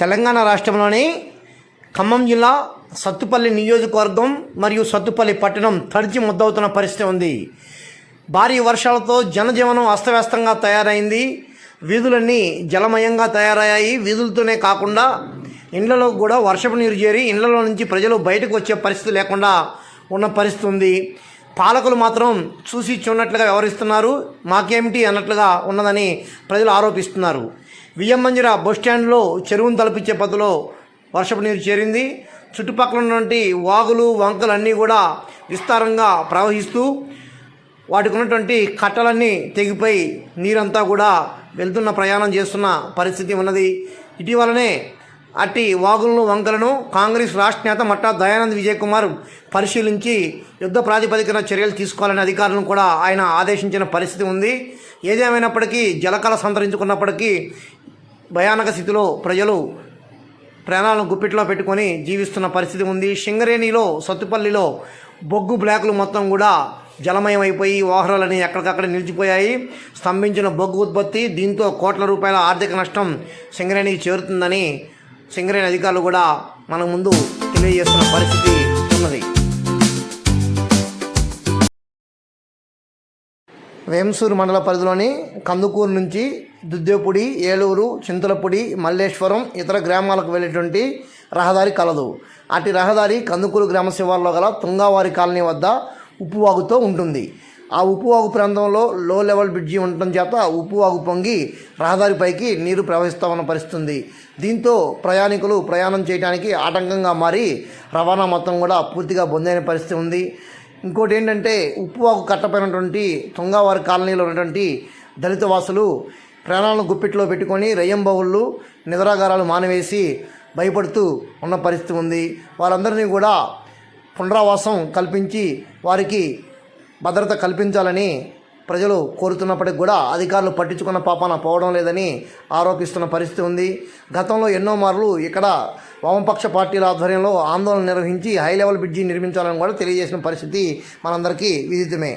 తెలంగాణ రాష్ట్రంలోని ఖమ్మం జిల్లా సత్తుపల్లి నియోజకవర్గం మరియు సత్తుపల్లి పట్టణం తడిచి ముద్దవుతున్న పరిస్థితి ఉంది. భారీ వర్షాలతో జనజీవనం అస్తవ్యస్తంగా తయారైంది. వీధులన్నీ జలమయంగా తయారయ్యాయి. వీధులతోనే కాకుండా ఇండ్లలో కూడా వర్షపు నీరు చేరి ఇండ్లలో నుంచి ప్రజలు బయటకు వచ్చే పరిస్థితి లేకుండా ఉన్న పరిస్థితి ఉంది. పాలకులు మాత్రం చూసి చూడనట్లుగా వ్యవహరిస్తున్నారు. మాకేమిటి అన్నట్లుగా ఉన్నదని ప్రజలు ఆరోపిస్తున్నారు. విఎం మంజిర బస్ స్టాండ్లో చెరువును తలపించే పద్ధతిలో వర్షపు నీరు చేరింది. చుట్టుపక్కల ఉన్నటువంటి వాగులు వంకలు అన్నీ కూడా విస్తారంగా ప్రవహిస్తూ వాటికి ఉన్నటువంటి కట్టలన్నీ తెగిపోయి నీరంతా కూడా వెళ్తున్న ప్రయాణం చేస్తున్న పరిస్థితి ఉన్నది. ఇటీవలనే అట్టి వాగులను వంకలను కాంగ్రెస్ రాష్ట్ర నేత మట్టా దయానంద్ విజయ్ కుమార్ పరిశీలించి యుద్ధ ప్రాతిపదికన చర్యలు తీసుకోవాలని అధికారులను కూడా ఆయన ఆదేశించిన పరిస్థితి ఉంది. ఏదేమైనప్పటికీ జలకళ సంతరించుకున్నప్పటికీ భయానక స్థితిలో ప్రజలు ప్రాణాలను గుప్పిట్లో పెట్టుకొని జీవిస్తున్న పరిస్థితి ఉంది. సింగరేణిలో సత్తుపల్లిలో బొగ్గు బ్లాకులు మొత్తం కూడా జలమయం అయిపోయి వాహనాలని ఎక్కడికక్కడ నిలిచిపోయాయి. స్తంభించిన బొగ్గు ఉత్పత్తి దీంతో కోట్ల రూపాయల ఆర్థిక నష్టం సింగరేణికి చేరుతుందని సింగరేణి అధికారులు కూడా మన ముందు తెలియజేస్తున్న పరిస్థితి ఉన్నది. వేంసూరు మండల పరిధిలోని కందుకూరు నుంచి దుద్దేపుడి ఏలూరు చింతలపూడి మల్లేశ్వరం ఇతర గ్రామాలకు వెళ్ళేటువంటి రహదారి కలదు. అటు రహదారి కందుకూరు గ్రామ శివార్లో గల తుంగావారి కాలనీ వద్ద ఉప్పువాగుతో ఉంటుంది. ఆ ఉప్పువాగు ప్రాంతంలో లో లెవెల్ బ్రిడ్జి ఉండటం చేత ఉప్పువాగు పొంగి రహదారిపైకి నీరు ప్రవహిస్తూ ఉన్న పరిస్థితి ఉంది దీంతో ప్రయాణికులు ప్రయాణం చేయడానికి ఆటంకంగా మారి రవాణా మొత్తం కూడా పూర్తిగా బొందైన పరిస్థితి ఉంది. ఇంకోటి ఏంటంటే ఉప్పువాగు కట్టపైనటువంటి తుంగావారి కాలనీలో ఉన్నటువంటి దళిత వాసులు ప్రాణాలను గుప్పిట్లో పెట్టుకొని రయ్యంబవుళ్ళు నిద్రాగారాలు మానవేసి భయపడుతూ ఉన్న పరిస్థితి ఉంది. వారందరినీ కూడా పునరావాసం కల్పించి వారికి భద్రత కల్పించాలని ప్రజలు కోరుతున్నప్పటికి కూడా అధికారులు పట్టించుకున్న పాపాన పోవడం లేదని ఆరోపిస్తున్న పరిస్థితి ఉంది. గతంలో ఎన్నో మార్లు ఇక్కడ వామపక్ష పార్టీల ఆధ్వర్యంలో ఆందోళన నిర్వహించి హై లెవెల్ బ్రిడ్జి నిర్మించాలని కూడా తెలియజేసిన పరిస్థితి మనందరికీ విదితమే.